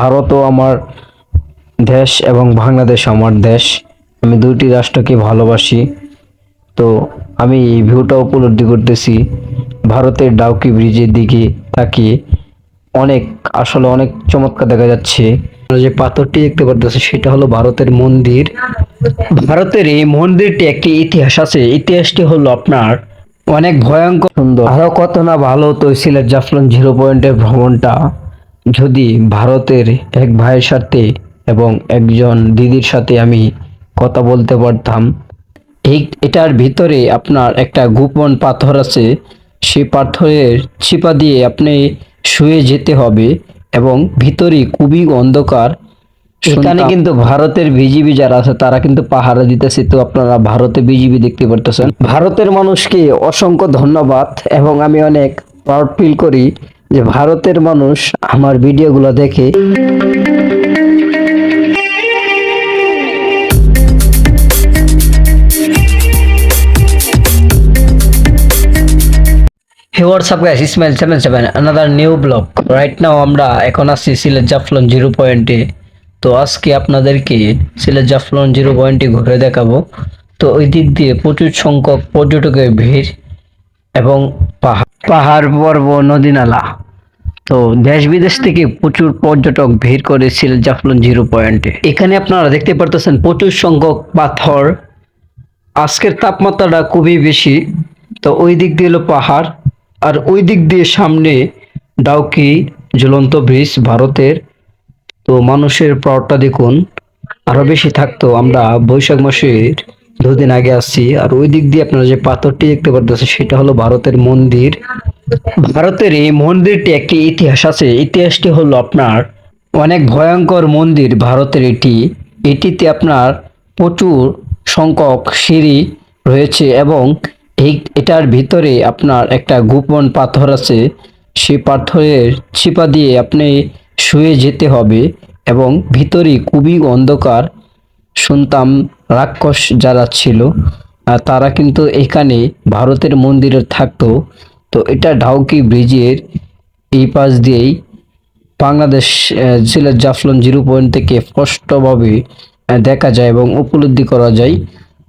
ভারতও আমার দেশ এবং বাংলাদেশ আমার দেশ, আমি দুইটি রাষ্ট্রকে ভালোবাসি। তো আমি এই ভিউটা উপলব্ধি করতেছি, ভারতের ডাউকি ব্রিজের দিকে তাকিয়ে অনেক, আসলে অনেক চমৎকার দেখা যাচ্ছে। যে পাথরটি দেখতে পারতেছি, সেটা হলো ভারতের মন্দির। ভারতের এই মন্দিরটি একটি ইতিহাস আছে। ইতিহাসটি হলো আপনার অনেক ভয়ঙ্কর, সুন্দর। আরও কত না ভালো তো সিলেট জাফলন জিরো পয়েন্টের ভ্রমণটা। যদি ভারতের এক ভাইয়ের সাথে এবং একজন দিদির সাথে আমি কথা বলতে পারতাম এই এটার ভিতরে আপনার একটা গোপন পাথর আছে। সেই পাথরের চিপা দিয়ে আপনি শুয়ে যেতে হবে এবং ভিতরে খুবই অন্ধকার। এখানে কিন্তু ভারতের বিজিবি যারা আছে তারা কিন্তু পাহারা দিতেছে। তো আপনারা ভারতে বিজিবি দেখতে পারতেছেন। ভারতের মানুষকে অসংখ্য ধন্যবাদ এবং আমি অনেক প্রাউড ফিল করি। যে ভারতের মানুষ আমার ভিডিওগুলো দেখে hey what's up guys Ismail seven seven another new blog right now আমরা এখন আসছি সিলেট জাফলন জিরো পয়েন্টে তো আজকে আপনাদেরকে সিলেট জাফলন জিরো পয়েন্টে ঘুরে দেখাবো। তো ওই দিক দিয়ে প্রচুর সংখ্যক পর্যটকের ভিড় এবং পাহাড়। পাহাড় পর্ব নদী নালা তো দেশ বিদেশ থেকে প্রচুর পর্যটক ভিড় করে সিলেট জাফলন জিরো পয়েন্টে। এখানে আপনারা দেখতে পারতেছেন প্রচুর সংখ্যক পাথর। আজকের তাপমাত্রাটা খুবই বেশি। তো ওই দিক দিয়ে হলো পাহাড়, আর ওই দিক দিয়ে সামনে ডাউকি, ঝুলন্ত ব্রিজ ভারতের। তো মানুষের প্রাউডটা দেখুন আরও বেশি থাকতো আমরা বৈশাখ মাসের দুদিন আগে আসছি, আর ওই দিক দিয়ে আপনারা যে পাথরটি দেখতে পারতেছেন, সেটা হলো ভারতের মন্দির। ভারতের এই মন্দিরটি একটি ইতিহাস আছে। ইতিহাসটি হলো আপনার অনেক ভয়ঙ্কর মন্দির ভারতের এটি। এটিতে আপনার প্রচুর সংখ্যক সিঁড়ি রয়েছে এবং এই এটার ভিতরে আপনার একটা গোপন পাথর আছে। সেই পাথরের ছিপা দিয়ে আপনি শুয়ে যেতে হবে এবং ভিতরে খুবই অন্ধকার শুনতাম রাক্ষস যারা ছিল তারা কিন্তু এখানে ভারতের মন্দিরে থাকতো। তো এটা ঢাউকি ব্রিজের এই পাশ দিয়েই বাংলাদেশ সিলেট জাফলন জিরো পয়েন্ট থেকে স্পষ্টভাবে দেখা যায় এবং উপলব্ধি করা যায়।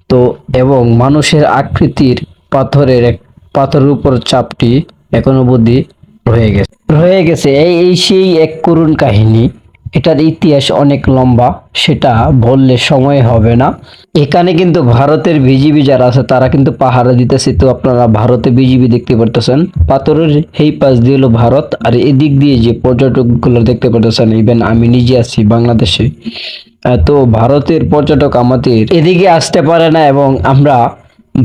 তো এবং মানুষের আকৃতির পাথরের এক, পাথরের উপর চাপটি এখনও অবধি রয়ে গেছে। রয়ে গেছে। এই সেই এক করুণ কাহিনী। এটার ইতিহাস অনেক লম্বা, সেটা বললে সময় হবে না। এখানে কিন্তু ভারতের বিজিবি যারা আছে, তারা কিন্তু পাহারা দিতেছে। তো আপনারা ভারতে বিজিবি দেখতে পারতেছেন। পাথরের এই পাশ দিয়ে হলো ভারত, আর এদিক দিয়ে যে পর্যটকগুলো দেখতে পারতেছেন ইভেন আমি নিজে আছি বাংলাদেশে। তো ভারতের পর্যটক আমাদের এদিকে আসতে পারে না এবং আমরা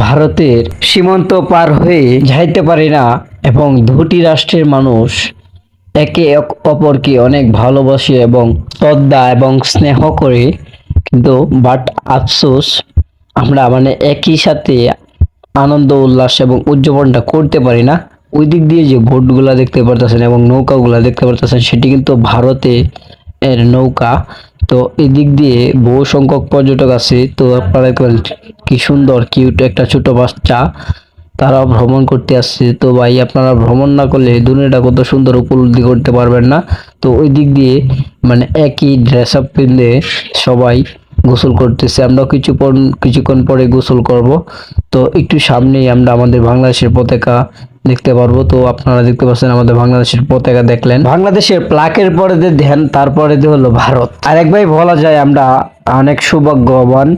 ভারতের সীমান্ত পার হয়ে যাইতে পারি না, এবং দুটি রাষ্ট্রের মানুষ একে অপরকে অনেক ভালোবাসে এবং শ্রদ্ধা এবং স্নেহ করে। কিন্তু বাট আফসোস, আমরা মানে একই সাথে আনন্দ, উল্লাস এবং উদযাপনটা করতে পারি না। ওই দিক দিয়ে যে বোটগুলা দেখতে পারতেছেন এবং নৌকাগুলা দেখতে পারতেছেন, সেটি কিন্তু ভারতে এর নৌকা। তো এই দিক দিয়ে বহু সংখ্যক পর্যটক আছে। তো আপনারা কি সুন্দর কিউট একটা ছোট বাচ্চা। তারা ভ্রমণ করতে আসছে। তো ভাই, আপনারা ভ্রমণ না করলে দুনিয়াটা কত সুন্দর উপলব্ধি করতে পারবেন না। তো ওই দিক দিয়ে মানে একই ড্রেস আপ পিনলে সবাই গোসল করতেছে। আমরাও কিছুক্ষণ কিছুক্ষণ পরে গোসল করব। তো একটু সামনেই আমরা আমাদের বাংলাদেশের পতাকা দেখতে পারব। তো আপনারা দেখতে পাচ্ছেন আমাদের বাংলাদেশের পতাকা দেখলেন। বাংলাদেশের প্লাকের পরে যে ধ্যান তারপরে যে হলো ভারত। আরেক ভাই বলা যায় আমরা অনেক সৌভাগ্যবান,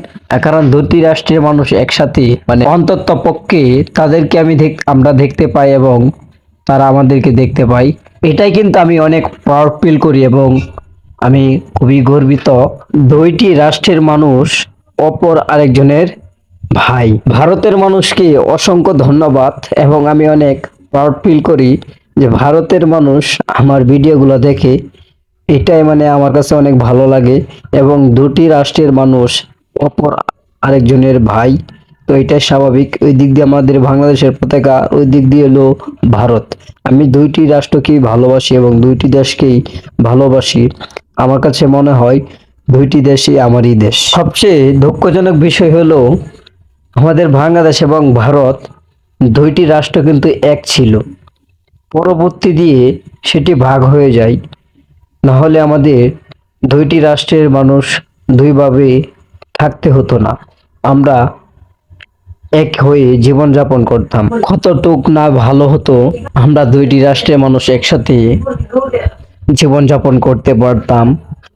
কারণ দুটি রাষ্ট্রের মানুষ একসাথে মানে অন্তত পক্ষে তাদেরকে আমি আমরা দেখতে পাই এবং তারা আমাদেরকে দেখতে পাই। এটাই কিন্তু আমি অনেক প্রাউড ফিল করি এবং আমি খুবই গর্বিত। দুইটি রাষ্ট্রের মানুষ অপর আরেকজনের ভাই, ভারতের মানুষকে অসংখ্য ধন্যবাদ এবং আমি অনেক প্রাউড ফিল করি যে ভারতের মানুষ আমার ভিডিওগুলো দেখে, এটাই মানে আমার কাছে অনেক ভালো লাগে এবং দুটি রাষ্ট্রের মানুষ, অপর আরেকজনের ভাই, তো এটাই স্বাভাবিক। ওই দিক দিয়ে আমাদের বাংলাদেশের পতাকা, ওই দিক দিয়ে হলো ভারত। আমি দুইটি রাষ্ট্রকেই ভালোবাসি এবং দুইটি দেশকেই ভালোবাসি। আমার কাছে মনে হয় দুইটি দেশই আমারই দেশ। সবচেয়ে দুঃখজনক বিষয় হলো আমাদের বাংলাদেশ এবং ভারত দুইটি রাষ্ট্র কিন্তু এক ছিল। পরবর্তী দিয়ে সেটি ভাগ হয়ে যায়। না হলে আমাদের দুইটি রাষ্ট্রের মানুষ দুইভাবে থাকতে হতো না। আমরা এক হয়ে জীবনযাপন করতাম। কতটুক না ভালো হতো, আমরা দুইটি রাষ্ট্রের মানুষ একসাথে জীবনযাপন করতে পারতাম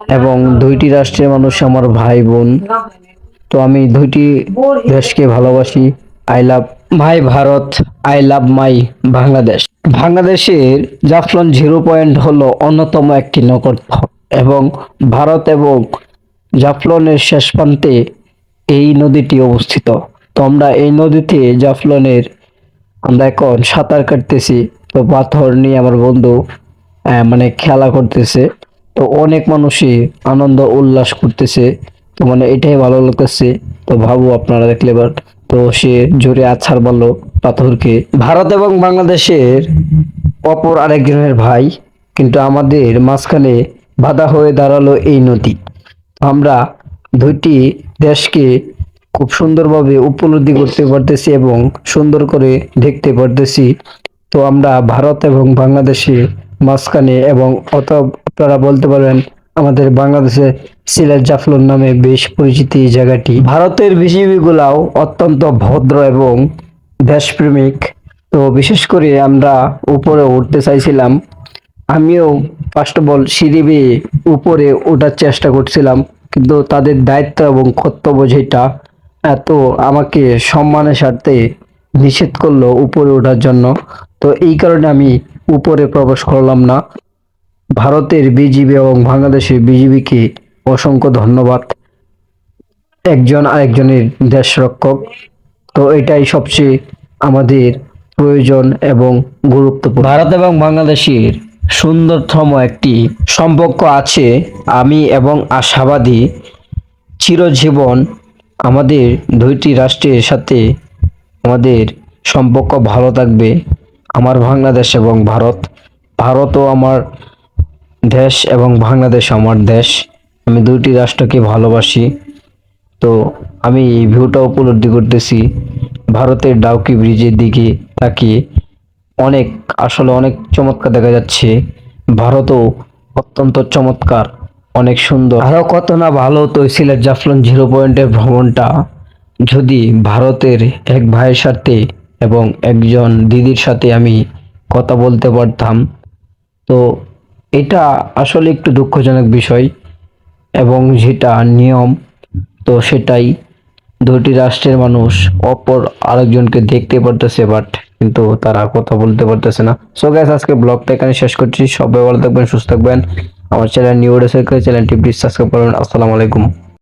এবং দুইটি রাষ্ট্রের মানুষ আমার ভাই বোন তো আমি দুইটি দেশকে ভালোবাসি। I love my Bharat I love my Bangladesh বাংলাদেশের জাফলন জিরো পয়েন্ট হলো অন্যতম একটি নগর এবং ভারত এবং জাফলনের শেষ প্রান্তে এই নদীটি অবস্থিত। তো আমরা এই নদীতে জাফলনের, আমরা এখন সাঁতার কাটতেছি। তো পাথর নিয়ে আমার বন্ধু মানে খেলা করতেছে। তো অনেক মানুষই আনন্দ, উল্লাস করতেছে। তো মানে এটাই ভালো লাগতেছে। তো ভাবো আপনারা দেখলে এবার। তো সে জোরে আছাড় মারলো পাথরকে। ভারত এবং বাংলাদেশের অপর আরেকজনের ভাই, কিন্তু আমাদের মাঝখানে বাধা হয়ে দাঁড়াল এই নদী। আমরা দুইটি দেশকে খুব সুন্দরভাবে উপলব্ধি করতে পারতেছি এবং সুন্দর করে দেখতে পারতেছি। তো আমরা ভারত এবং বাংলাদেশের মাঝখানে এবং অত আপনারা বলতে পারেন আমাদের বাংলাদেশে সিলেট জাফলন নামে বেশ পরিচিত এই জায়গাটি। ভারতের বিজিবি গুলাও অত্যন্ত ভদ্র এবং দেশপ্রেমিক। তো বিশেষ করে আমরা উপরে উঠতে চাইছিলাম, আমিও ফার্স্ট অফ অল সিঁড়ি বেয়ে উপরে ওঠার চেষ্টা করছিলাম, কিন্তু তাদের দায়িত্ব এবং কর্তব্য যেটা এত আমাকে সম্মানের স্বার্থে নিষেধ করল উপরে ওঠার জন্য। তো এই কারণে আমি উপরে প্রবেশ করলাম না। ভারতের বিজিবি এবং বাংলাদেশের বিজিবিকে অসংখ্য ধন্যবাদ। একজন আরেকজনের দেশ রক্ষক তো এটাই সবচেয়ে আমাদের প্রয়োজন এবং গুরুত্বপূর্ণ। ভারত এবং বাংলাদেশের সুন্দরতম একটি সম্পর্ক আছে। আমি এবং আশাবাদী চিরজীবন আমাদের দুইটি রাষ্ট্রের সাথে আমাদের সম্পর্ক ভালো থাকবে। আমার বাংলাদেশ এবং ভারত। ভারতও আমার দেশ এবং বাংলাদেশ আমার দেশ। আমি দুইটি রাষ্ট্রকে ভালোবাসি। তো আমি এই ভিউটা উপলব্ধি করতেছি। ভারতের ডাউকি ব্রিজের দিকে তাকিয়ে অনেক, আসলে অনেক চমৎকার দেখা যাচ্ছে। ভারতও অত্যন্ত চমৎকার, অনেক সুন্দর। আরও কত না ভালো এই সিলেট জাফলন জিরো পয়েন্টের ভ্রমণটা। যদি ভারতের এক ভাইয়ের সাথে এবং একজন দিদির সাথে আমি কথা বলতে পারতাম, তো এটা আসলে একটু দুঃখজনক বিষয় এবং যেটা নিয়ম, তো সেটাই। দুটি রাষ্ট্রের মানুষ অপর আরেকজনকে দেখতে পারতেছে বাট কিন্তু তারা কথা বলতে পারতেছে না। সো গ্যাস আজকে ব্লগটা এখানে শেষ করছি। সবাই ভালো থাকবেন, সুস্থ থাকবেন। আমার চ্যানেল নিউ চ্যানেলটি প্লিজ সাবস্ক্রাইব করবেন আসসালামু আলাইকুম।